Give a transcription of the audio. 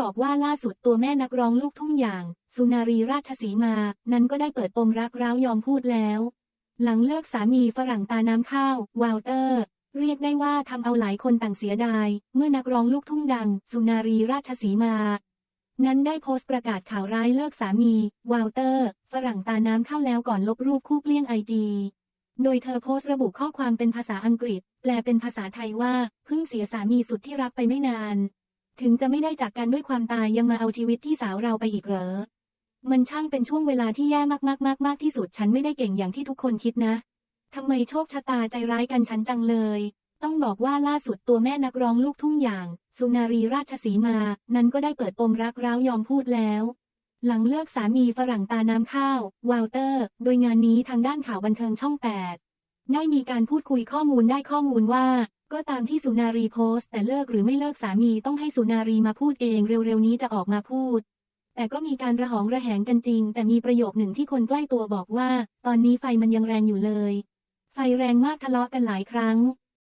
บอกว่าล่าสุดตัวแม่นักร้องลูกทุ่งอย่าง สุนารีราชสีมา นั้นก็ได้เปิดปมรักร้าวยอมพูดแล้ว หลังเลิกสามีฝรั่งตาน้ำข้าว วาลเตอร์ เรียกได้ว่าทำเอาหลายคนต่างเสียดาย เมื่อนักร้องลูกทุ่งดัง สุนารีราชสีมา นั้นได้โพสต์ประกาศข่าวร้ายเลิกสามี วาลเตอร์ ฝรั่งตาน้ำข้าวแล้วก่อนลบรูปคู่เกลี้ยงไอจีโดยเธอโพสต์ระบุข้อความเป็นภาษาอังกฤษ แปลเป็นภาษาไทยว่า เพิ่งเสียสามีสุดที่รักไปไม่นาน ถึงจะไม่ได้จากกันด้วยความตายยังมาเอาชีวิตที่สาวเราไปอีกเหรอ มันช่างเป็นช่วงเวลาที่แย่มากๆๆๆที่สุด ฉันไม่ได้เก่งอย่างที่ทุกคนคิดนะ ทำไมโชคชะตาใจร้ายกันฉันจังเลย ต้องบอกว่าล่าสุดตัวแม่นักร้องลูกทุ่งอย่าง สุนารีราชสีมา นั้นก็ได้เปิดปมรักร้าวยอมพูดแล้ว หลังเลิกสามีฝรั่งตาน้ำข้าววาลเตอร์ โดยงานนี้ทางด้านข่าวบันเทิงช่อง 8 ได้มีการพูดคุยข้อมูลได้ข้อมูลว่า ก็ตามที่สุนารีโพสต์ แต่เลิกหรือไม่เลิกสามีต้องให้สุนารีมาพูดเองเร็วๆนี้จะออกมาพูด แต่ก็มีการระหองระแหงกันจริง แต่มีประโยคหนึ่งที่คนใกล้ตัวบอกว่า ตอนนี้ไฟมันยังแรงอยู่เลย ไฟแรงมากทะเลาะกันหลายครั้ง